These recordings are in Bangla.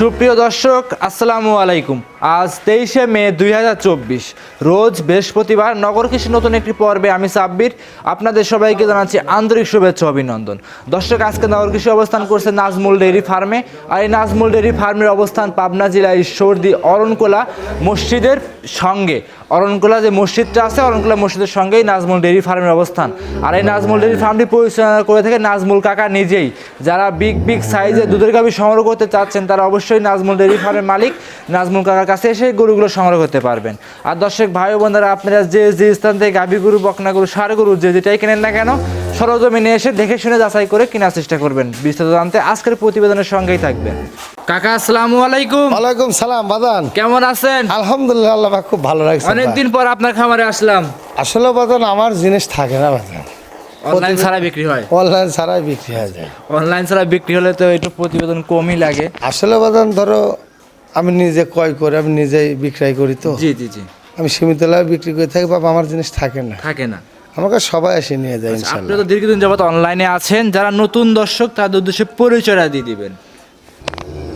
সুপ্রিয় দর্শক, আসসালামু আলাইকুম। আজ তেইশে মে দুই হাজার চব্বিশ, রোজ বৃহস্পতিবার নগর কৃষি নতুন একটি পর্বে আমি সাব্বির, আপনাদের সবাইকে জানাচ্ছি আন্তরিক শুভেচ্ছা অভিনন্দন। দর্শক, আজকে নগর কৃষি অবস্থান করছে নাজমুল ডেইরি ফার্মে, আর এই নাজমুল ডেইরি ফার্মের অবস্থান পাবনা জেলা ঈশ্বরদী অরণকোলা মসজিদের সঙ্গে। অরণকোলা যে মসজিদটা আছে, অরণকোলা মসজিদের সঙ্গেই নাজমুল ডেইরি ফার্মের অবস্থান। আর এই নাজমুল ডেইরি ফার্মটি পরিচালনা করে থাকে নাজমুল কাকা নিজেই। যারা বিগ বিগ সাইজে দুধের গাভী সংগ্রহ করতে চাচ্ছেন, তারা অবশ্যই নাজমুল ডেইরি ফার্মের মালিক। নাজমুল কাকার কাছে এসে গরুগুলো সংগ্রহ করতে পারবেন। আর দর্শক ভাই বোনেরা আপনারা যে যে স্থান থেকে গাভী গরু বকনা গরু সার গরু যে যেটাই কেনেন না কেন সরজমিনে এসে দেখে শুনে যাচাই করে কেনার চেষ্টা করবেন। বিস্তারিত জানতে আজকের প্রতিবেদনের সঙ্গেই থাকবেন। কাকা আসসালামু আলাইকুম। ওয়ালাইকুম সালাম বাদান কেমন আছেন? আলহামদুলিল্লাহ আল্লাহ খুব ভালো লাগছে অনেকদিন পর আপনার খামারে আসলাম। আসলে বাদান আমার জিনিস থাকে না বাদান অনলাইন ছাড়া বিক্রি হয়? অনলাইন ছাড়াই বিক্রি হয়ে যায় অনলাইন ছাড়া বিক্রি হলে তো একটু প্রতিবেদন কমই লাগে। আসলে বাদান ধরো আমি নিজে ক্রয় করে আমি নিজেই বিক্রয় করি তো। জি জি জি। আমি সীমিত লাভে বিক্রি করে থাকি বাবা আমার জিনিস থাকে না। থাকে না। আমাকে সবাই এসে নিয়ে যায় আপনি তো দীর্ঘদিন যাবত অনলাইনে আছেন যারা নতুন দর্শক তাদের উদ্দেশ্যে পরিচয়টা দিয়ে দিবেন।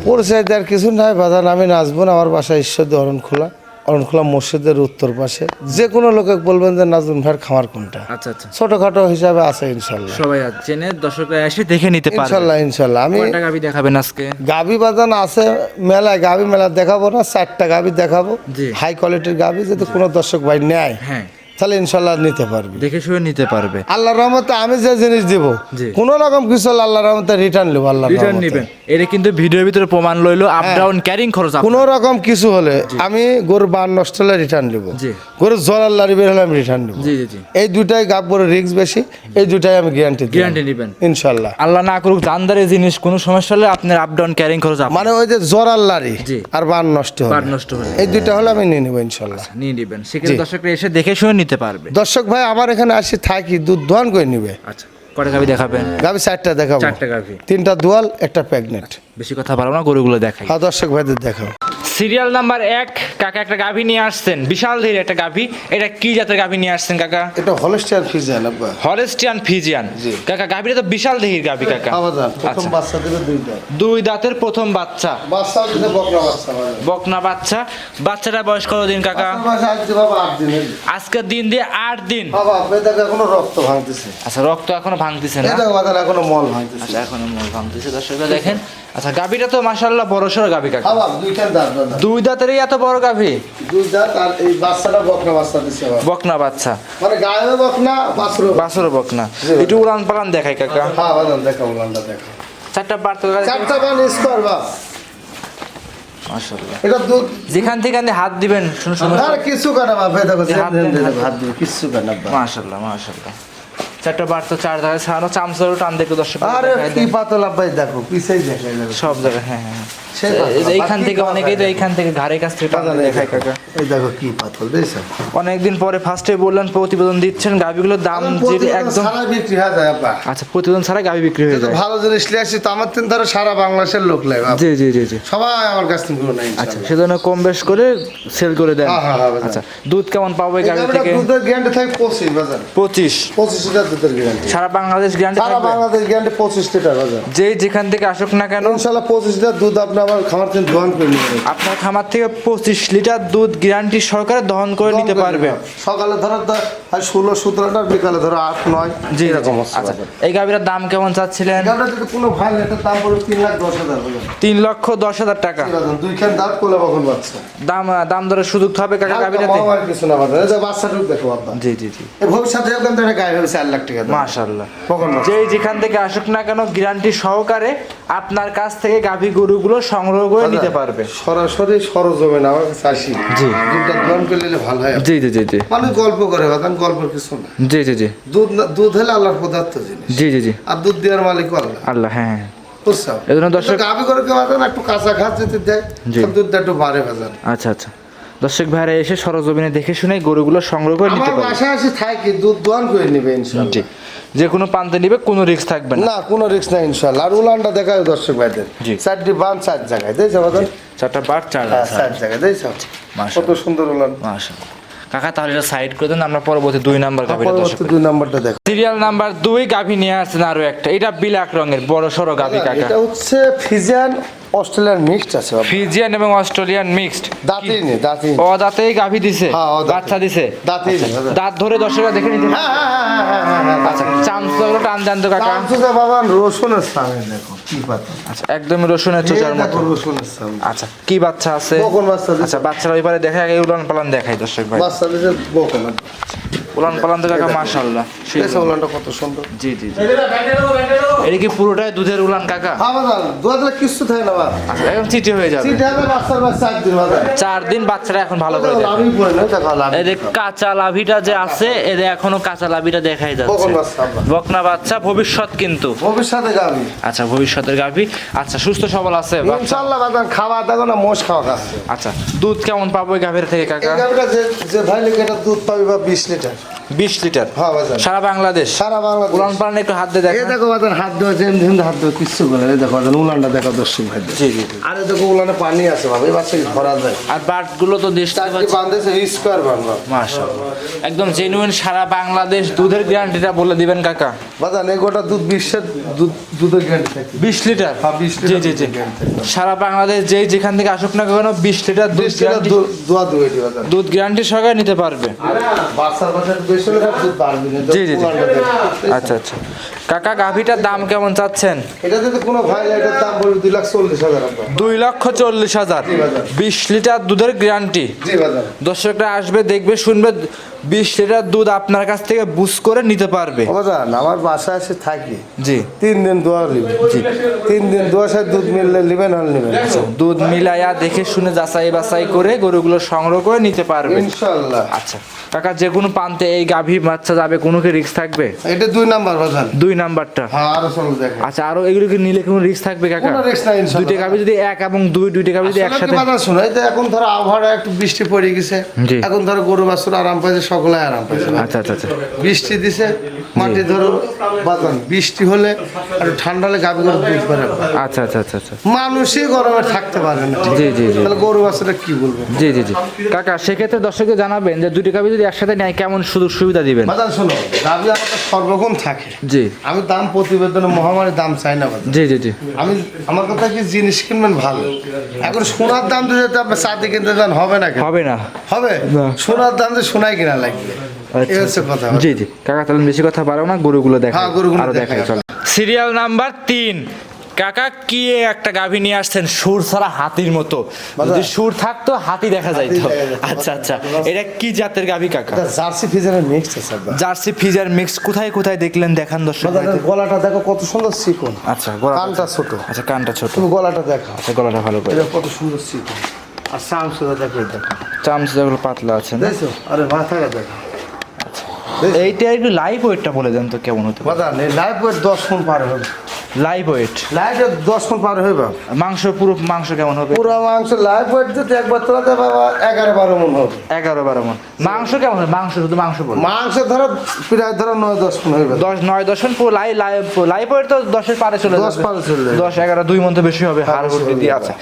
পরিচয় দেওয়ার কিছু নাই বাদান আমি নাচবো না আমার বাসায় ঈশ্বর ধরন অরণখোলা অরণখোলা মসজিদের উত্তর পাশে যে কোনো লোকে বলবেন যে নাজমুন ভাইয়ের খামার কোনটা? আচ্ছা আচ্ছা। ছোটখাটো হিসাবে আছে ইনশাল্লাহ। সবাই জেনে দর্শকরা এসে দেখে নিতে পারবে। ইনশাল্লাহ ইনশাল্লাহ। আমি গাবি দেখাবেন আজকে? গাবি বাজান আছে মেলায় গাবি মেলা দেখাবো না চারটা গাবি দেখাবো। হাই কোয়ালিটির গাবি যদি কোনো দর্শক ভাই নেয়। হ্যাঁ। তাহলে ইনশাল্লাহ নিতে পারবি। দেখে শুনে নিতে পারবে। আল্লাহ রহমতে আমি যে জিনিস দিব কোন রকম কিছু হলে আল্লাহ রহমতে রিটার্ন নেব আল্লাহ রিটার্ন নেবেন। এটা কিন্তু ভিডিওর ভিতরে প্রমাণ লইলো আপ ডাউন ক্যারিং খরচ কোন রকম কিছু হলে আমি গরুর বান নষ্ট হলে রিটার্ন নেব। জি। গরুর জল আল্লাহ বের হলে আমি রিটার্ন নেব। এই দুটাই গাব গরুর রিক্স বেশি এই দুটাই আমি গ্যারান্টি গ্যারান্টি নেবেন। ইনশাল্লাহ। আল্লাহ না করুক জানদারে জিনিস কোনো সমস্যা হলে আপনার আপ ডাউন ক্যারিং খরচ মানে ওই যে জ্বর আল্লাহরই। আর বান নষ্ট বার হবে নষ্ট হলে। এই দুটা হলে আমি নিয়ে নেব ইনশাল্লাহ। নিয়ে নেবেন। সেক্ষেত্রে দর্শকরা এসে দেখে শুনে নিতে পারবে। দর্শক ভাই আমার এখানে আসি থাকি দুধ দোয়ান করে নিবে। আচ্ছা কটা গাভি দেখাবেন? গাভি চারটা দেখাবো। চারটা গাভি। তিনটা দোয়াল একটা প্রেগনেন্ট। বেশি কথা বলব না গরুগুলো দেখাই। আর দর্শক ভাইদের দেখাও সিরিয়াল নাম্বার এক কাকা একটা গাভি নিয়ে আসছেন। বিশাল ধীর একটা গাভি। এটা কি জাতের গাভি নিয়ে আসছেন কাকা? এটা হলস্টিয়ার ফিজিয়ান আব্বা। Holstein Friesian. কাকা গাভিটা তো বিশাল দেহির গাভি কাকা। প্রথম আচ্ছা। বাচ্চা দেবে দুইটা। দুই দাঁতের প্রথম বাচ্চা। বাচ্চা দিতে বকরা বাচ্চা বকনা বাচ্চা। বাচ্চাটা বয়স কত দিন কাকা আজকের দিন দিয়ে আট দিন। বাবা এখনও রক্ত ভাঙতেছে। আচ্ছা রক্ত এখনও ভাঙতেছে না? দেখো এখনও মল ভাঙতেছে। আচ্ছা এখনও মূল ভাঙতেছে দর্শকরা দেখেন। আচ্ছা গাভিটা তো মাশাল্লাহ বড় সড়ো গাভি কাকা। দুইটা দাঁত দুই দাঁতেরই এত বড় গাভি? দুই দাঁত আর এই বাচ্চাটা বকরা বাচ্চা বাবা বকনা বাচ্চা। মানে গায়ে বকনা বাছরো বকনা। একটু উড়ান পালান দেখাই কাকা। হ্যাঁ বাজার দেখো উলানটা দেখো চারটা চারটা বান স্কোয়ার বাপ মাশাল্লাহ এটা দুধ যেখান থেকে আপনি হাত দিবেন শুনে শুনে আর কিছু কাটা বাপ হাত দেন, হাত দেন। হাত দিবে কিছু কাটা বাপ। মাশাল্লাহ মাশাল্লাহ চারটা বার তো চার জায়গায় ছাড়ানো চামচারও টান দেখে দর্শক আরে কি পাতল আব্বাই দেখো পিছেই দেখে সব জায়গায় হ্যাঁ হ্যাঁ হ্যাঁ। এইখান থেকে অনেকেই তো এইখান থেকে ঘাড়ের কাছ থেকে টান দেখায়। কাকা এই দেখো কি পাতল দেখছ? অনেকদিন পরে ফার্স্টে বললেন প্রতিবেদন দিচ্ছেন গাভিগুলোর দাম যে একদম সারা বিক্রি হয়ে যায় আব্বা। আচ্ছা প্রতিবেদন ছাড়া গাভি বিক্রি হয়ে যায়। ভালো জিনিস নিয়ে তো আমার তিন ধরো সারা বাংলাদেশের লোক লাগে জি জি জি জি। সবাই আমার কাছ থেকে নেই আচ্ছা সেজন্য কম বেশ করে সেল করে দেন। হ্যাঁ, হ্যাঁ। আচ্ছা দুধ কেমন পাবো এই গাভি থেকে? দুধের গ্যারান্টি থাকে পঁচিশ বাজার। পঁচিশ। লিটার দুধের গ্যারান্টি সারা বাংলাদেশ গ্যারান্টি সারা বাংলাদেশ গ্যারান্টি পঁচিশ লিটার বাজার যে যেখান থেকে আসুক না কেন ইনশাল্লাহ পঁচিশ লিটার দুধ আপনি আমার খামার থেকে দোয়ান করে। আপনার খামার থেকে পঁচিশ লিটার দুধ গ্যারান্টি সরকারে দহন করে নিতে পারবে। সকালে ধরো ষোলো বিকালে ধরো আট নয় জি এরকম আচ্ছা এই গাভিটার দাম কেমন চাচ্ছিলেন? যদি কোনো ভাই এটার দাম পড়বে তিন লাখ দশ হাজার তিন লক্ষ দশ হাজার টাকা। দুইখান দাঁত কোলে কখন বাচ্চা? দাম দাম দরের সুযোগ হবে কাকা গাভিটাতে কিছু না বাচ্চাটুকু দেখো জি জি জি। ভবিষ্যতে গায়ে হবে চার লাখ টাকা দাম। মাশাল্লাহ যেই যেখান থেকে আসুক না কেন গ্যারান্টি সহকারে আপনার কাছ থেকে গাভি গরুগুলো সংগ্রহ করে নিতে পারবে। সরাসরি সরজমে না আমার কাছে আসি। জি। দুধটা দোয়ান করে নিলে ভালো হয়। জি জি জি জি। মানুষ গল্প করে বাদান গল্পের কিছু না। জি জি জি। দুধ দুধ হলে আল্লাহর পদার্থ জিনিস। জি জি জি। আর দুধ দেওয়ার মালিক আল্লাহ। আল্লাহ হ্যাঁ হ্যাঁ। বুঝছ? এজন্য দর্শক- গাভি বাদান একটু কাঁচা ঘাস যদি দেয় দুধটা একটু বাড়ে বাজার আচ্ছা আচ্ছা। দর্শক ভাইরা এসে সরজমিনে দেখে শুনে গরুগুলো সংগ্রহ করে নিতে পারবে। বাসায় আসি থাকি দুধ দোয়ান করে নিবে ইনশাল্লাহ। জি। যে কোনো প্রান্তে নিবে কোনো রিস্ক থাকবে না। না কোনো রিস্ক নাই ইনশাল্লাহ। আর উলানটা দেখায় দর্শক ভাইদের। চারটি বান চার জায়গায় দেখছ বাদান চারটা বার চার হ্যাঁ চার জায়গায় মাশাআল্লাহ। কত সুন্দর উলান। মাশাআল্লাহ। কাকা তাহলে এটা সাইড করে দেন আমরা পরবর্তী দুই নাম্বার গাভিটা দর্শক দুই নাম্বারটা দেখো। সিরিয়াল নাম্বার দুই গাভি নিয়ে আসছেন আরও একটা। এটা বিলাক রঙের বড় সড়ো গাভি কাকা। এটা হচ্ছে ফিজিয়ান অস্ট্রেলিয়ার মিক্সড আছে। ফিজিয়ান এবং অস্ট্রেলিয়ান মিক্সড দাঁতই নেই দাঁতই ও দাঁতেই গাভী দিছে হ্যাঁ, বাচ্চা দিছে। দাঁতই নেই দাঁত ধরে দর্শকরা দেখে নিতে হ্যাঁ হ্যাঁ আচ্ছা চামচগুলো টান দেন তো কাকা। চামচুটা বাবা রসুনের সামনে দেখো কি পাতা আচ্ছা একদমই রসুনের চোচার এই মতো। রসুনের সামনে আচ্ছা কি বাচ্চা আছে? বকন বাচ্চা দিছে। আচ্ছা বাচ্চারা ওই পারে দেখা আগে উলান পালান দেখাই দর্শক ভাই। বাচ্চা দিছে বকন। উলান পালান তো কাকা মাশাআল্লাহ। সেই দেখো উলানটা কত সুন্দর। জি জি জি। এটা কি পুরোটাই দুধের উলান কাকা? হ্যাঁ দিলে কিচ্ছু থাকে না একদম চিঠি হয়ে যাবে। চার দিন বাচ্চারা এখন ভালো করে এদের কাঁচা লাভিটা যে আছে এদের এখনও কাঁচা লাভিটা দেখাই যাচ্ছে। বকন বাচ্চা ভবিষ্যৎ কিন্তু। ভবিষ্যতে গাবি। আচ্ছা ভবিষ্যতের গাভী আচ্ছা সুস্থ সবল আছে ইনশাআল্লাহ বাদান খাওয়া দেখো না মোষ খাওয়া খাচ্ছে। আচ্ছা দুধ কেমন পাবো গাভীর থেকে এই কাকা গাবিটা যে ভাই এটা দুধ পাবি বা বিশ লিটার। বিশ লিটার। হ্যাঁ সারা বাংলাদেশ। সারা বাংলাদেশ। উলান পালান একটু হাত দিয়ে দেখো বাদান হাত দেওয়া যেমন যেমন হাত দেওয়া কিচ্ছু বলে এই দেখো উলানটা দেখো দর্শক ভাই জি জি। আরে দেখো উলানে পানি আছে বাবা কি ধরা যায়। আর বাটগুলো তো দেশ চারটি বান্ধেছে স্কোয়ার বানবা মাশাআল্লাহ। একদম জেনুইন সারা বাংলাদেশ দুধের গ্যারান্টিটা বলে দিবেন কাকা। এই গোটা দুধ বিশ্বের দুধ দুধের গ্যারান্টি থাকে বিশ লিটার? হ্যাঁ, 20 লিটার জি জি। সারা বাংলাদেশ যেই যেখান থেকে আসুক না কেন বিশ লিটার দুধ বিশ guarantee- দুধ গ্যারান্টি সহকারে নিতে পারবে। বাচ্চার বাচ্চার জি, জি, জি। আচ্ছা আচ্ছা। কাকা গাভিটার দাম কেমন চাচ্ছেন? এটা যদি কোনো ভাই এটার দাম বলবে দুই লাখ চল্লিশ হাজার দুই লক্ষ চল্লিশ হাজার। বিশ লিটার দুধের গ্যারান্টি দর্শকরা আসবে দেখবে শুনবে বিশ লিটার দুধ আপনার কাছ থেকে বুস করে নিতে পারবে। বাদান আমার বাসায় এসে থাকি। জি। তিন দিন দোয়া নিবে তিন দিন দোয়া সাথে দুধ মিললে নিবেন হল নিবেন দুধ মিলাইয়া দেখে শুনে যাচাই বাছাই করে গরুগুলো সংগ্রহ করে নিতে পারবে। আচ্ছা কাকা যে কোনো প্রান্তে এই গাভী বাচ্চা যাবে কোনো কি রিস্ক থাকবে? এটা দুই নাম্বার বাদান দুই নাম্বারটা? হ্যাঁ আরও চলো দেখেন আচ্ছা আরও এগুলো কি নিলে কোনো রিস্ক থাকবে কাকা? কোনো risk নাই ইনশাআল্লাহ। দুইটা গাভী যদি এক এবং দুই দুইটা গাভী যদি একসাথে কি বাদান শোনো, এই এখন ধরো আবহাওয়া একটু বৃষ্টি পড়ে গেছে। এখন ধরো গরু বাছুর আরাম পাইছে সকলে আরাম পাইছে। আচ্ছা আচ্ছা আচ্ছা। বৃষ্টি দিছে মাটি ধরো বাদান বৃষ্টি হলে আর ঠান্ডা হলে গাভী করে দুধ বেড়ে আচ্ছা আচ্ছা আচ্ছা আচ্ছা। মানুষই গরমে থাকতে পারে না। জি জি জি। তাহলে গরু বাছুরা কি বলব? জি জি জি। কাকা সেক্ষেত্রে দর্শককে জানাবেন যে দুটি গাভী যদি একসাথে নেয় কেমন সুযোগ সুবিধা দিবেন? বাদান শোনো গাভী আমাদের সর্বক্ষণ থাকে। জি। আমি দাম প্রতিবেদনে মহামারীর দাম চাই না জি জি জি। আমি আমার কথা কি জিনিস কিনবেন ভালো? এখন সোনার দাম দিয়ে যদি আপনি চাঁদি কিনতে যান হবে না হবে না। হবে। সোনার দাম তো সোনাই কিনা লাগবে। এই হচ্ছে কথা। জি জি। কাকা তাহলে বেশি কথা বাড়াও না গরুগুলো দেখা হ্যাঁ, আরও দেখাই। চল। সিরিয়াল নাম্বার তিন। কাকা কি একটা গাভী নিয়ে আসছেন? সুর ছাড়া হাতির মতো। যদি সুর থাকতো হাতি দেখা যাইতো। আচ্ছা আচ্ছা। এটা কি জাতের গাভী কাকা? জার্সি ফিজারের মিক্স আছে জার্সি ফিজার মিক্স কোথায় কোথায় দেখলেন? দেখান দর্শক গলাটা দেখো কত সুন্দর চিকন। আচ্ছা গলা কানটা ছোট। আচ্ছা কানটা ছোট। তুমি গলাটা দেখো আচ্ছা গলাটা ভালো করে কত সুন্দর চিকন। আর সামসুদা দেখো দেখো। চামচ যেগুলো পাতলা আছে না? দেখছ? আরে মাথাটা দেখো এইটা একটু লাইফ ওয়েটটা বলে দেন তো কেমন হতে লাইফ ওয়েট দশ ফোন পার হবে। লাইভ ওয়েট লাইফ দশ ফোন পার হবে মাংস পুরো মাংস কেমন হবে? পুরো মাংস লাইফ ওয়েট যদি একবার তোলাতে বাবা এগারো বারো মন হবে। এগারো বারো মন মাংস কেমন হবে? মাংস শুধু মাংস বল। মাংস ধরো প্রায় ধরো নয় দশ ফোন হইবে। দশ নয় দশ পুরো লাইভ লাইভ লাইভ ওয়েট তো দশের পারে চলে দশ পারে চলে দশ এগারো দুই মন তো বেশি হবে হাড় দিয়ে। আছে।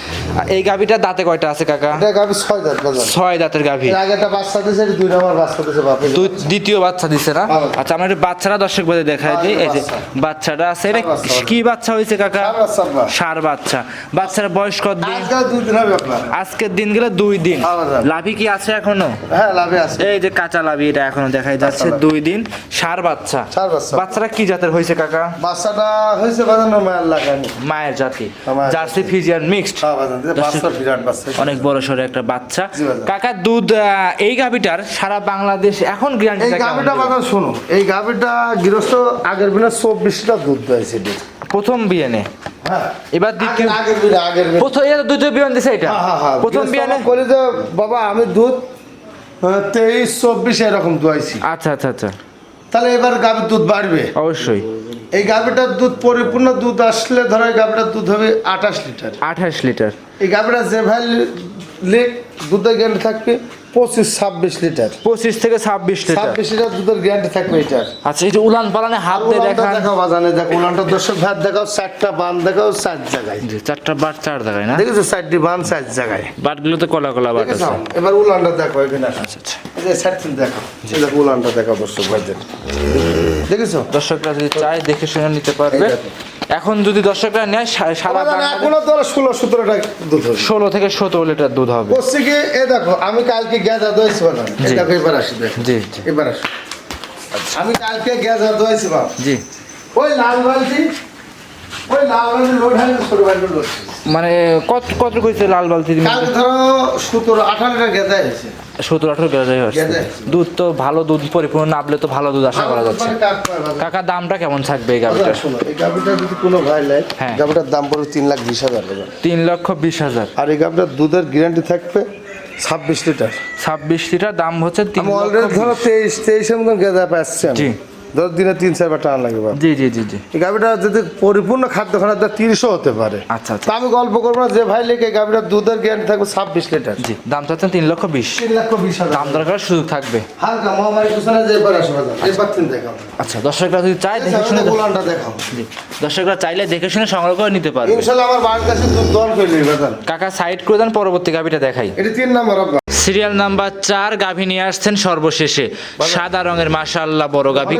এই গাভিটার দাঁতে কয়টা আছে কাকা? এটা গাবি ছয় দাঁত ছয় দাঁতের গাভি। এর আগে একটা বাচ্চা দিয়েছে দুই নম্বর বাচ্চা বাপে দ্বিতীয় বাচ্চা দিছে না। আচ্ছা আমরা একটু বাচ্চারা দর্শক বলে দেখাই দিই। এই যে বাচ্চাটা আছে এটা কি বাচ্চা হয়েছে কাকা? বাচ্চা সার বাচ্চা। বাচ্চার বয়স কত দিন? আজকের দিন গেলে দুই দিন। লাভি কি আছে এখনও? হ্যাঁ এই যে কাঁচা লাভি এটা এখনও যাচ্ছে। দুই দিন সার বাচ্চা। কি জাতের হয়েছে কাকা? বাচ্চাটা হয়েছে মায়ের লাগানি। মায়ের জাতি। Jersey Friesian mixed. হ্যাঁ অনেক বড় সড়ো একটা বাচ্চা। কাকা দুধ এই গাভিটার সারা বাংলাদেশ এখন গ্যারান্টি এই গাভিটা শোনো এই গাভিটা গৃহস্থ আগের বিনা চব্বিশটা দুধ দেয়ছে প্রথম বিয়ানে হ্যাঁ। এবার দ্বিতীয় প্রথম এটা দ্বিতীয় বিয়ান দিছে এটা। হ্যাঁ হ্যাঁ প্রথম বিয়ানে বলে যে বাবা আমি দুধ তেইশ চব্বিশ এরকম দুয়াইছি। আচ্ছা আচ্ছা আচ্ছা। তাহলে এবার গাভির দুধ বাড়বে। অবশ্যই। এই গাভিটার দুধ পরিপূর্ণ দুধ আসলে ধরো এই গাভিটার দুধ হবে আঠাশ লিটার। আঠাশ লিটার। এই গাভিটা যে ভাই লেক দুধের গ্যারান্টি থাকবে পঁচিশ ছাব্বিশ লিটার। পঁচিশ থেকে ছাব্বিশ লিটার। ছাব্বিশ লিটার দুধের গ্যারান্টি থাকবে এটার। আচ্ছা যে উলান পালানে হাত দিয়ে উলানটা দেখান। বাজানে দেখো উলানটা দর্শক ভাত দেখাও চারটা বান দেখাও চার জায়গায়। জি, চারটা বাট চার দেখায় না? দেখেছ চারটি বান চার জায়গায়। বাটগুলো তো কলা কলা বাট আছে। এবার উলানটা দেখো এখানে। আচ্ছা আচ্ছা। এই যে থেকে দেখো এই দেখো উলানটা দেখাও দর্শক ভাইদের। দেখেছ? দর্শকরা যদি চায় দেখে শুনে নিতে পারবে। দেখো। এখন যদি দর্শকরা নেয় সারা এখনও তো ষোলো সতেরো দুধ হবে। ষোলো থেকে সতেরো লিটার দুধ হবে। বলছি কি এ দেখো আমি কালকে গেঁজা দইছি বাদাম এই জি। দেখো এবার আসি দেখো। জি জি। এবার আসো। আমি কালকে গেঁজা দইছি বাবা জি। ওই লাল বালতি ওই লাল বালতি লোড হয় ছোট বালতি লোড মানে কত কত কইছে লাল বালতি কালকে ধরো সতেরো টাকা গেঁজা হয়েছে। সতেরো আঠারো গেজাই হচ্ছে দুধ তো ভালো দুধ পরিপূর্ণ নাবলে তো ভালো দুধ আশা করা যাচ্ছে। কাকা দামটা কেমন থাকবে এই গাভিটার এই গাভিটা যদি কোনো ভাই নেয় হ্যাঁ। গাভিটার দাম পড়বে তিন লাখ বিশ হাজার তিন লক্ষ বিশ হাজার। আর এই গাভিটার দুধের গ্যারান্টি থাকবে ছাব্বিশ লিটার। ছাব্বিশ লিটার দাম হচ্ছে তিন অলরেডি ধরো তেইশ তেইশের মতন গেঁজা পাচ্ছি জি। ধরো দিনে তিন চারবার টান লাগবে। জি জি জি জি। এই গাভিটা যদি পরিপূর্ণ খাদ্য খানার দাম তিরিশও হতে পারে। আচ্ছা আচ্ছা। তা আমি গল্প করব না যে ভাই লেগে গাভিটার দুধের গ্যারান্টি থাকবে ছাব্বিশ লিটার। জি দাম চাচ্ছেন তিন লক্ষ বিশ। তিন লাখ বিশ দাম দরকার সুযোগ থাকবে। হালকা মহামারী পিছনে যে এবার আসবে এবার তিন দেখাবো। আচ্ছা দর্শকরা যদি চায় দেখে শুনে গোলানটা দেখাবো। জি দর্শকরা চাইলে দেখে শুনে সংগ্রহ করে নিতে পারবে। ইনশাল্লাহ আমার বাড়ির কাছে দুধ দল করে বাজান কাকা সাইড করে দেন পরবর্তী গাভিটা দেখাই। এটি তিন নম্বর সিরিয়াল নাম্বার চার গাভী নিয়ে আসছেন সর্বশেষে। সাদা রঙের মাশাআল্লাহ বড় গাভী।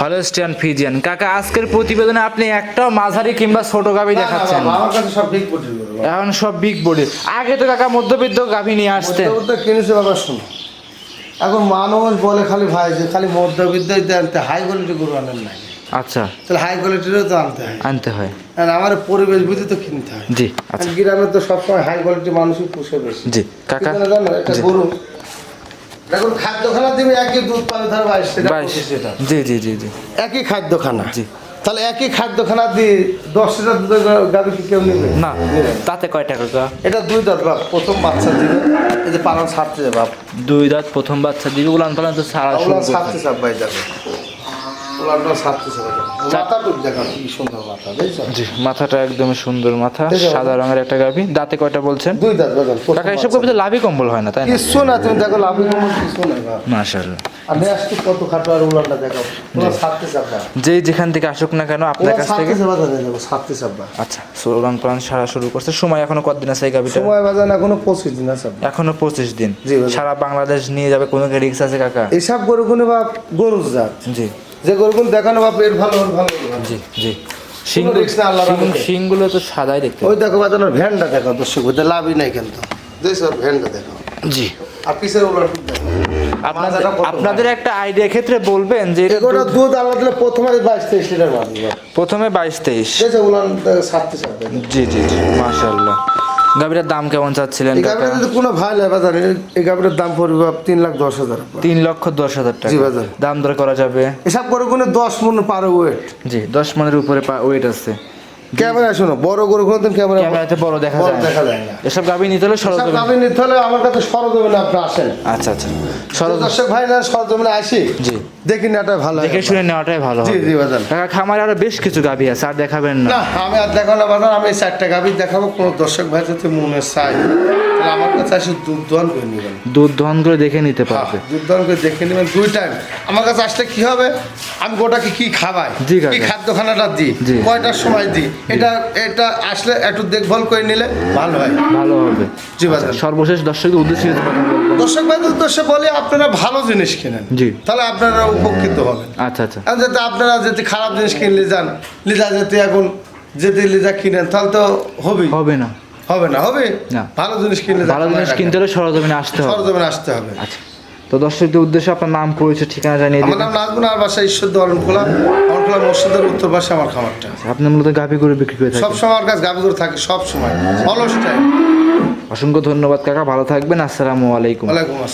হলস্টিয়ান ফিজিয়ান কাকা আজকের প্রতিবেদনে আপনি একটাও মাঝারি কিংবা ছোট গাভী দেখাচ্ছেন আমার কাছে সব বিগ বুটির এখন সব বিগ বডি আগে তো কাকা মধ্যবিত্ত গাভী নিয়ে আসতেন। মধ্যবিত্ত কিনেছে বাবা শোনো। এখন মানুষ বলে খালি ভাই যে খালি মধ্যবিত্ত আনতে হাই কোয়ালিটি গরু আনেন নাই। আচ্ছা। তাহলে হাই কোয়ালিটিরও তো আনতে হয়। আনতে হয়। আর আমার পরিবেশ বুঝে তো কিনতে হয়। জি আচ্ছা। গ্রামে তো সবসময় হাই কোয়ালিটি মানুষই পুষে বেশি। জি কাকা। একটা গরু। দেখুন খাদ্যখানা দিবে একই দুধ পাবে ধরো বাইশ টাকা জি জি জি জি। একই খাদ্যখানা? জি। তাহলে একই খাদ্যখানা দিয়ে দশ লিটার দুধের গাড়ি কি কেউ নেবে? না তাতে কয় টাকা গা? এটা দুই দাঁত বাপ প্রথম বাচ্চা দিবে। এই যে পালন যাবে বাপ। দুই দাঁত প্রথম বাচ্চা দিবে উলান পালন তো সারা ছাড়তে চাপ ভাই যাবে। জি মাথাটা একদম সুন্দর মাথা সাদা রঙের একটা গাভী। দাঁতে কয়টা বলছেন? দুই দাঁত বাজান এসব কবি তো লাভই কম্বল হয় না তাই কিছু না তুমি দেখো লাভ কমন কিছু নাই মাশাআল্লাহ। কত খাটো আর উলানটা দেখো ওগুলো ছাড়তে চাপ বাপ যেই যেখান থেকে আসুক না কেন আপনার কাছ থেকে আচ্ছা সারা শুরু করছে। সময় এখনও কতদিন আছে এই গাভীটা? সময় বাজান এখনও পঁচিশ দিন আছে। এখনও পঁচিশ দিন। সারা বাংলাদেশ নিয়ে যাবে কোনো রিক্স আছে কাকা? এইসব গরুগুলো বাপ গরুর জাত। জি। যে গরুগুলো দেখানো বাপ এর ভালো ওর ভালো। জি জি। শিংগুলো তো সাদাই দেখতে ওই দেখো বাজানোর ভ্যানটা দেখো দর্শক ওদের লাভই নাই কিন্তু। ভ্যানটা দেখো? জি। আর উলান দেখো। আপনাদের একটা আইডিয়া ক্ষেত্রে বলবেন যে এটা দুধ আল্লাহ দিলে প্রথমে বাইশ তেইশ লিটার প্রথমে বাইশ তেইশ। জি জি জি মাশাল্লাহ গাভীটার দাম কেমন চাচ্ছিলেন যদি কোনো ভাই বাজারে বাজার এই গাভীটার দাম পড়বে তিন লাখ দশ হাজার। তিন লক্ষ দশ হাজার টাকা। জি, বাজার। দাম দর করা যাবে? এসব করে কোনো দশ মন পারে ওয়েট জি দশ মনের উপরে ওয়েট আছে। ক্যামেরা শোনো বড় গরু কোনো ক্যামেরা ক্যামেরাতে বড় দেখা যায় দেখা যায় না। এসব গাবি নিতে হলে সরজ গাবি নিতে হলে আমার কাছে সরজমিনে আপনি আসেন। আচ্ছা আচ্ছা। সরজ দর্শক ভাই না সরজমিনে আসি? জি। দেখি না এটা ভালো দেখে। শুনে নেওয়াটাই ভালো জি জি বাজান কাকা খামারে আরও বেশ কিছু গাবি আছে আর দেখাবেন না। না আমি আর দেখাবো না বাজান আমি চারটা গাবি দেখাবো কোন দর্শক ভাই যদি মনে চাই আমার কাছে আসে দুধ দোয়ান করে নেবেন। দুধ দহন করে দেখে নিতে পারবে। দুধ দোয়ান করে দেখে নেবেন দুই টাইম আমার কাছে আসলে কি হবে? আমি গোটাকে কি কাকা। কি খাদ্যখানাটা দিই? কয়টার সময় দিই? এটা এটা আসলে একটু দেখভাল করে নিলে ভালো হয়। ভালো হবে। জি বাজার সর্বশেষ দর্শকদের উদ্দেশ্যে দর্শক ভাই উদ্দেশ্যে বলে আপনারা ভালো জিনিস কিনেন। জি। তাহলে আপনারা উপকৃত হবেন। আচ্ছা আচ্ছা। যাতে আপনারা যদি খারাপ জিনিস কিনলে যান লিজা যদি এখন যদি লিজা কিনেন তাহলে তো হবেই। হবে না। হবে না হবে? না। ভালো জিনিস কিনলে ভালো জিনিস কিনতে হলে সরজমিনে আসতে হবে। সরজমিনে আসতে হবে। আচ্ছা। তো দর্শকদের উদ্দেশ্যে আপনার নাম পরিচয় ঠিকানা জানিয়ে আমার দিন নাম নাজমুন আর বাসা ঈশ্বর অরণখোলা। অরণখোলা মসজিদের উত্তর পাশে আমার খামারটা। আপনি মূলত গাভী করে বিক্রি করে সব সময় আমার কাছে গাভি করে থাকে সব সময় অলস টাইম। অসংখ্য ধন্যবাদ কাকা। ভালো থাকবেন। আসসালামু আলাইকুম। ওয়ালাইকুম আসসালাম।